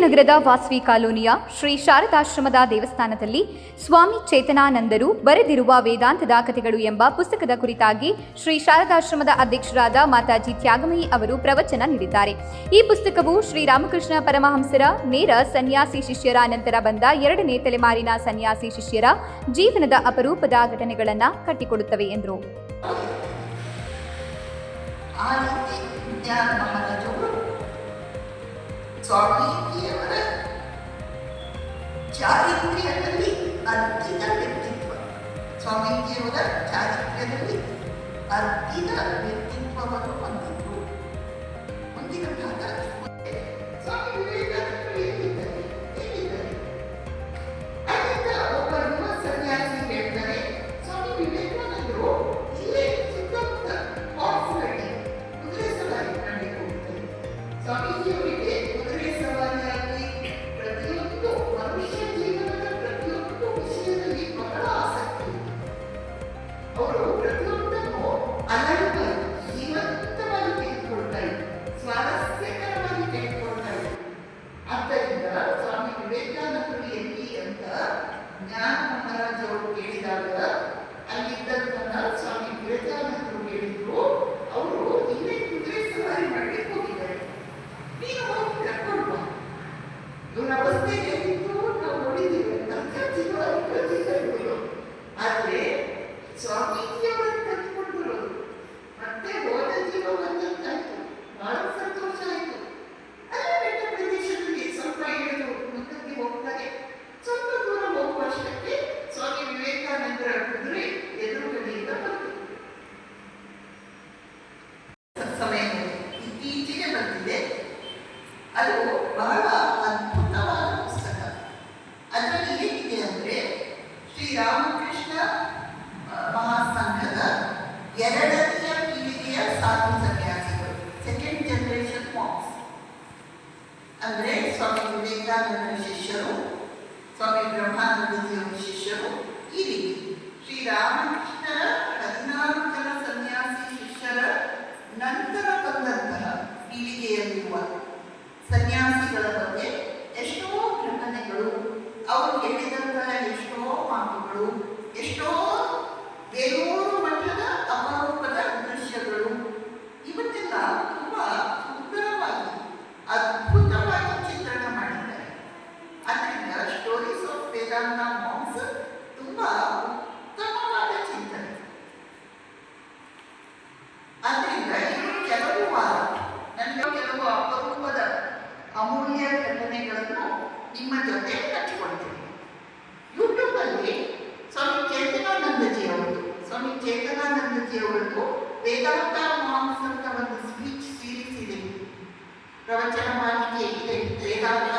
ವಾಸ್ವಿ ಕಾಲೋನಿಯ ಶ್ರೀ ಶಾರದಾಶ್ರಮದ ದೇವಸ್ಥಾನದಲ್ಲಿ ಸ್ವಾಮಿ ಚೇತನಾನಂದರು ಬರೆದಿರುವ ವೇದಾಂತದ ಕಥೆಗಳು ಎಂಬ ಪುಸ್ತಕದ ಕುರಿತಾಗಿ ಶ್ರೀ ಶಾರದಾಶ್ರಮದ ಅಧ್ಯಕ್ಷರಾದ ಮಾತಾಜಿ ತ್ಯಾಗಮಯಿ ಅವರು ಪ್ರವಚನ ನೀಡಿದ್ದಾರೆ. ಈ ಪುಸ್ತಕವು ಶ್ರೀರಾಮಕೃಷ್ಣ ಪರಮಹಂಸರ, ನೇರ ಸನ್ಯಾಸಿ ಶಿಷ್ಯರ ನಂತರ ಬಂದ ಎರಡನೇ ತಲೆಮಾರಿನ ಸನ್ಯಾಸಿ ಶಿಷ್ಯರ ಜೀವನದ ಅಪರೂಪದ ಘಟನೆಗಳನ್ನು ಕಟ್ಟಿಕೊಡುತ್ತವೆ ಎಂದರು. ಆ ರೀತಿ ವಿಜ್ಞಾನ ಮಹಾರಾಜರು ಸ್ವಾಮೀಜಿಯವರ ಚಾರಿತ್ರ್ಯದಲ್ಲಿ ಅರ್ಧಿದ ವ್ಯಕ್ತಿತ್ವ ಸ್ವಾಮೀಜಿಯವರ ಚಾರಿತ್ರ್ಯದಲ್ಲಿ ಅರ್ಧಿದ ವ್ಯಕ್ತಿತ್ವವನ್ನು ಹೊಂದಿದ್ರು ಮುಂದಿನ ಭಾಗ ಅದು ಬಹಳ ಅದ್ಭುತವಾದ ಪುಸ್ತಕ. ಅದರಲ್ಲಿ ಏನಿದೆ ಅಂದರೆ ಶ್ರೀರಾಮಕೃಷ್ಣ ಮಹಾಸಂಘದ ಎರಡನೆಯ ಪೀಳಿಗೆಯ ಸಾಧು ಸನ್ಯಾಸಿಗಳು ಸೆಕೆಂಡ್ ಜನರೇಷನ್ ಮಾಕ್ಸ್ ಅಂದರೆ ಸ್ವಾಮಿ ವಿವೇಕಾನಂದರ ಶಿಷ್ಯರು, ಸ್ವಾಮಿ ಬ್ರಹ್ಮಾನಂದಜಿಯವರ ಶಿಷ್ಯರು ಈ ರೀತಿ. ಶ್ರೀರಾಮಕೃಷ್ಣರ ನಿಮ್ಮ ಜೊತೆ ಹಂಚಿಕೊಳ್ತೀನಿ ಯೂಟ್ಯೂಬಲ್ಲಿ ಸ್ವಾಮಿ ಚೇತನಾನಂದಜಿ ಅವರದು ಸ್ವಾಮಿ ಚೇತನಾನಂದಜಿ ಅವರದ್ದು ವೇದಾಂತ ಮಾಂಸ್ ಅಂತ ಒಂದು ಸ್ಪೀಚ್ ಸೀರೀಸ್ ಇದೆ. ಪ್ರವಚನ ಮಾಲಿಕೆ ಇದೆ. ವೇದಾಂತ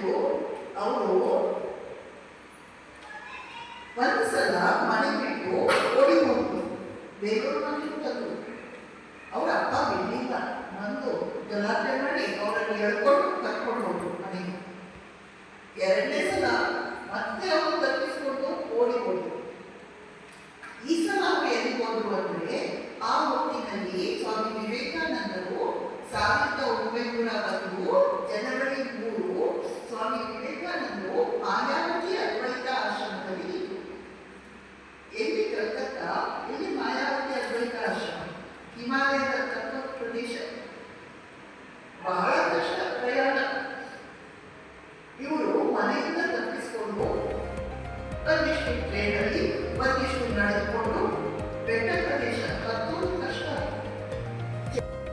ಏನಾಯ್ತು ಅವರು ಒಂದು ಸಲ ಮನೆ ಬಿಟ್ಟು ಓಡಿ ಹೋಗ್ತು ಬೇಲೂರು ಮನೆಗೆ ಅವ್ರ ಅಪ್ಪ ಬಿಡ್ಲಿಲ್ಲ. ಬಂದು ಗಲಾಟೆ ಮಾಡಿ ಅವರನ್ನು ಎಳ್ಕೊಂಡು ಕರ್ಕೊಂಡು ಹೋದ್ರು ಮನೆಗೆ. ಎರಡನೇ ಸಲ ಮತ್ತೆ ಅವರು ತಪ್ಪಿಸ್ಕೊಂಡು ಓಡಿ ಹೋದ್ರು. ಈ ಸಲ ಅವರು ಎಲ್ಲಿಗೆ ಹೋದ್ರು ಅಂದ್ರೆ ಆ ಹೊತ್ತಿನಲ್ಲಿ ಸ್ವಾಮಿ ವಿವೇಕಾನಂದರು ಸಾವಿರದ ಒಂಬೈನೂರ ಒಂದು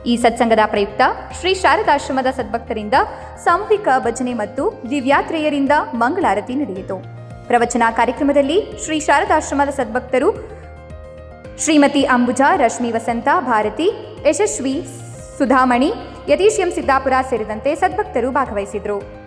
ಈ ಸತ್ಸಂಗದ ಪ್ರಯುಕ್ತ ಶ್ರೀ ಶಾರದಾಶ್ರಮದ ಸದ್ಭಕ್ತರಿಂದ ಸಾಮೂಹಿಕ ಭಜನೆ ಮತ್ತು ದಿವ್ಯಾತ್ರೇಯರಿಂದ ಮಂಗಳಾರತಿ ನಡೆಯಿತು. ಪ್ರವಚನ ಕಾರ್ಯಕ್ರಮದಲ್ಲಿ ಶ್ರೀ ಶಾರದಾಶ್ರಮದ ಸದ್ಭಕ್ತರು ಶ್ರೀಮತಿ ಅಂಬುಜಾ, ರಶ್ಮಿ ವಸಂತ, ಭಾರತಿ, ಯಶಸ್ವಿ ಸುಧಾಮಣಿ, ಯತೀಶ್ ಎಂ ಸಿದ್ದಾಪುರ ಸೇರಿದಂತೆ ಸದ್ಭಕ್ತರು ಭಾಗವಹಿಸಿದರು.